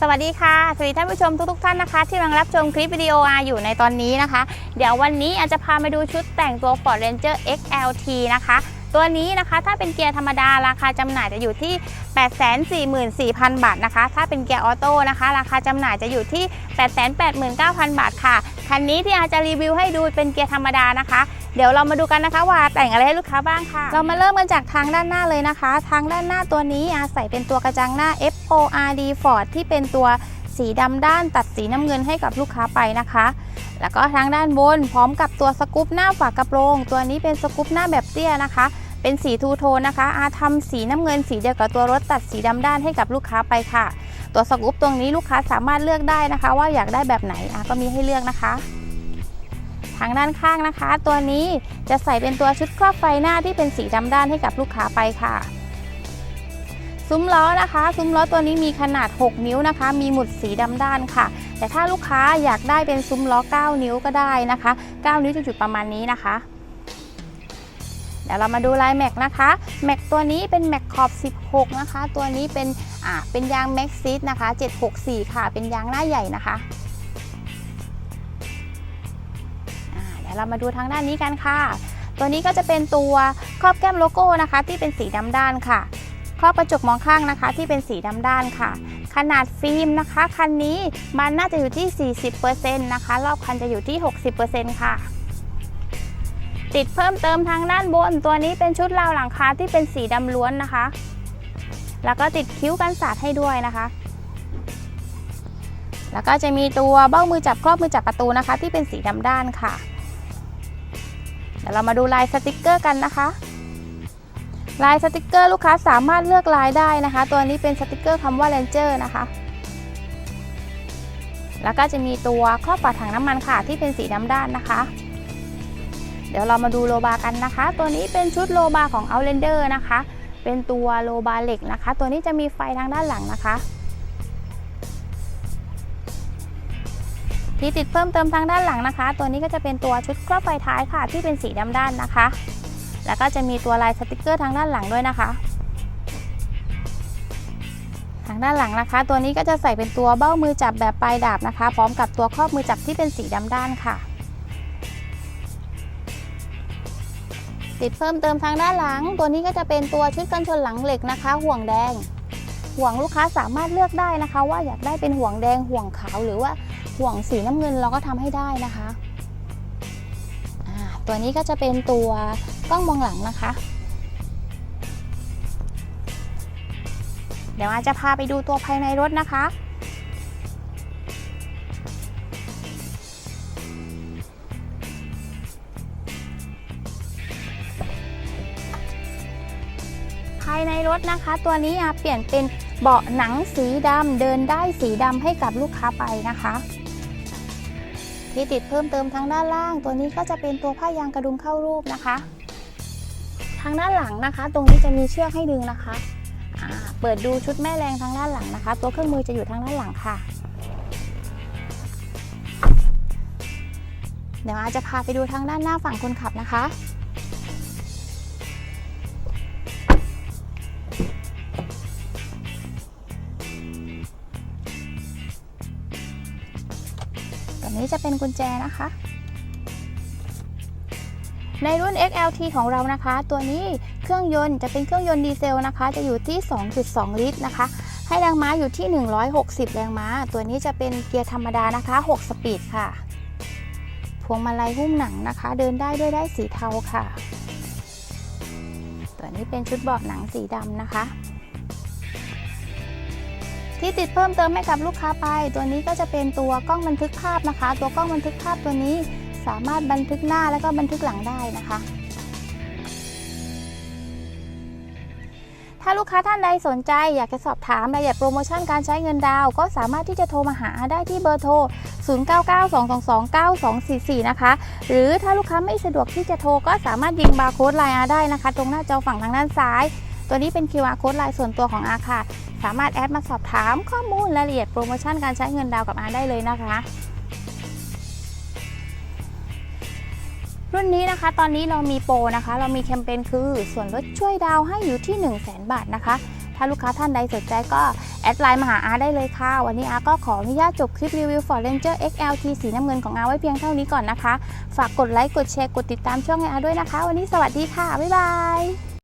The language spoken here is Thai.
สวัสดีค่ะสวัสดีท่านผู้ชมทุกๆท่านนะคะ ที่กำลังรับชมคลิปวิดีโออาอยู่ในตอนนี้นะคะ เดี๋ยววันนี้อาจจะพามาดูชุดแต่งตัว Ford Ranger XLT นะคะ ตัวนี้นะคะถ้าเป็นเกียร์ธรรมดาราคาจำหน่ายจะอยู่ที่ 844,000 บาทนะคะ ถ้าเป็นเกียร์ออโต้นะคะ ราคาจำหน่ายจะอยู่ที่ 889,000 บาทค่ะ คันนี้ที่อาจจะรีวิวให้ดูเป็นเกียร์ธรรมดานะคะ เดี๋ยวเรามาดูกันนะคะว่าแต่งอะไรให้ลูกค้าบ้างค่ะ เรามาเริ่มกันจากทางด้านหน้าเลยนะคะ ทางด้านหน้าตัวนี้อาใส่เป็นตัวกระจังหน้า FORD Ford ที่เป็นตัวสีดำด้านตัดสีน้ำเงินให้กับลูกค้าไปนะคะ แล้วก็ทางด้านบนพร้อมกับตัวสกู๊ปหน้าฝากระโปรง ตัวนี้เป็นสกู๊ปหน้าแบบเตี้ยนะคะ เป็นสีทูโทนนะคะอาทำสีน้ำเงินสีเดียวกับตัวรถตัดสีดำด้านให้กับลูกค้าไปค่ะ ตัวสกู๊ปตรงนี้ลูกค้าสามารถเลือกได้นะคะ ว่าอยากได้แบบไหนอาก็มีให้เลือกนะคะทางด้านข้างนะคะ ตัวนี้จะใส่เป็นตัวชุดครอบไฟหน้าที่เป็นสีดำด้านให้กับลูกค้าไปค่ะซุ้มล้อนะคะ ซุ้มล้อตัวนี้มีขนาด 6 นิ้วนะคะ มีหมุดสีดำด้านค่ะ แต่ถ้าลูกค้าอยากได้เป็นซุ้มล้อ 9 นิ้วก็ได้นะคะ 9 นิ้วจะจุดประมาณนี้นะคะ เดี๋ยวเรามาดูลายแม็กนะคะ แม็กตัวนี้เป็นแม็กขอบ 16 นะคะ ตัวนี้เป็นอ่าเป็นยางแม็กซิสนะคะ 764 ค่ะ เป็นยางหน้าใหญ่นะคะเดี๋ยวเรามาดูทางด้านนี้กันค่ะ ตัวนี้ก็จะเป็นตัวครอบแก้มโลโก้นะคะ ที่เป็นสีดำด้านค่ะ ครอบกระจกมองข้างนะคะ ที่เป็นสีดำด้านค่ะ ขนาดฟิล์มนะคะ คันนี้มันน่าจะอยู่ที่ 40%นะคะ รอบคันจะอยู่ที่ 60%ค่ะ ติดเพิ่มเติมทางด้านบน ตัวนี้เป็นชุดราวหลังคาที่เป็นสีดำล้วนนะคะ แล้วก็ติดคิ้วกันสาดให้ด้วยนะคะแล้วก็จะมีตัวเบ้ามือจับครอบมือจับประตูนะคะ ที่เป็นสีดำด้านค่ะ เดี๋ยวเรามาดูลายสติกเกอร์กันนะคะ ลายสติกเกอร์ลูกค้าสามารถเลือกลายได้นะคะ ตัวนี้เป็นสติกเกอร์คำว่า Ranger นะคะ แล้วก็จะมีตัวครอบฝาถังน้ำมันค่ะที่เป็นสีดำด้านนะคะ เดี๋ยวเรามาดูโลบากันนะคะ ตัวนี้เป็นชุดโลบาของ Outlander นะคะ เป็นตัวโลบาเหล็กนะคะ ตัวนี้จะมีไฟทางด้านหลังนะคะที่ติดเพิ่มเติมทางด้านหลังนะคะ ตัวนี้ก็จะเป็นตัวชุดครอบไฟท้ายค่ะที่เป็นสีดำด้านนะคะ แล้วก็จะมีตัวลายสติกเกอร์ทางด้านหลังด้วยนะคะ ทางด้านหลังนะคะ ตัวนี้ก็จะใส่เป็นตัวเบ้ามือจับแบบปลายดาบนะคะ พร้อมกับตัวครอบมือจับที่เป็นสีดำด้านค่ะ ติดเพิ่มเติมทางด้านหลัง ตัวนี้ก็จะเป็นตัวชุดกันชนหลังเหล็กนะคะ ห่วงแดง ห่วงลูกค้าสามารถเลือกได้นะคะ ว่าอยากได้เป็นห่วงแดงห่วงขาวหรือว่าห่วงสีน้ำเงินเราก็ทำให้ได้นะคะตัวนี้ก็จะเป็นตัว กล้องมองหลังนะคะ เดี๋ยวอาจจะพาไปดูตัวภายในรถนะคะ ภายในรถนะคะ ตัวนี้อาเปลี่ยนเป็นเบาะหนังสีดำเดินได้สีดำให้กับลูกค้าไปนะคะที่ติดเพิ่มเติมทางด้านล่าง ตัวนี้ก็จะเป็นตัวผ้ายางกระดุมเข้ารูปนะคะ ทางด้านหลังนะคะ ตรงนี้จะมีเชือกให้ดึงนะคะเปิดดูชุดแม่แรงทางด้านหลังนะคะ ตัวเครื่องมือจะอยู่ทางด้านหลังค่ะ เดี๋ยวอาจจะพาไปดูทางด้านหน้าฝั่งคนขับนะคะตัวนี้จะเป็นกุญแจนะคะ ในรุ่น XLT ของเรานะคะ ตัวนี้เครื่องยนต์จะเป็นเครื่องยนต์ดีเซลนะคะ จะอยู่ที่ 2.2 ลิตรนะคะ ให้แรงม้าอยู่ที่ 160 แรงม้า ตัวนี้จะเป็นเกียร์ธรรมดานะคะ 6 สปีดค่ะ พวงมาลัยหุ้มหนังนะคะ เดินได้ด้วยได้สีเทาค่ะ ตัวนี้เป็นชุดเบาะหนังสีดำนะคะที่ติดเพิ่มเติมให้กับลูกค้าไป ตัวนี้ก็จะเป็นตัวกล้องบันทึกภาพนะคะ ตัวกล้องบันทึกภาพตัวนี้ สามารถบันทึกหน้าแล้วก็บันทึกหลังได้นะคะ ถ้าลูกค้าท่านใดสนใจอยากจะสอบถามรายละเอียดโปรโมชั่นการใช้เงินดาว ก็สามารถที่จะโทรมาหาได้ที่เบอร์โทร 0992229244 นะคะ หรือถ้าลูกค้าไม่สะดวกที่จะโทรก็สามารถยิงบาร์โค้ดไลน์อาได้นะคะ ตรงหน้าจอฝั่งทางด้านซ้าย ตัวนี้เป็น QR โค้ดไลน์ส่วนตัวของอาค่ะสามารถแอดมาสอบถามข้อมูลรายละเอียดโปรโมชั่นการใช้เงินดาวกับอาได้เลยนะคะ รุ่นนี้นะคะ ตอนนี้เรามีโปรนะคะ เรามีแคมเปญคือส่วนลดช่วยดาวให้อยู่ที่ 1 0 0 0 0แบาทนะคะ ถ้าลูกค้าท่านใดสนใจก็แอดไลน์มาหาอาได้เลยค่ะ วันนี้อาก็ขออนุญาตจบคลิปรีวิว Ford Ranger XLT สีน้ำเงินของอาไว้เพียงเท่านี้ก่อนนะคะ ฝากกดไลค์ กดแชร์ กดติดตามช่องให้อาด้วยนะคะ วันนี้สวัสดีค่ะ บ๊ายบาย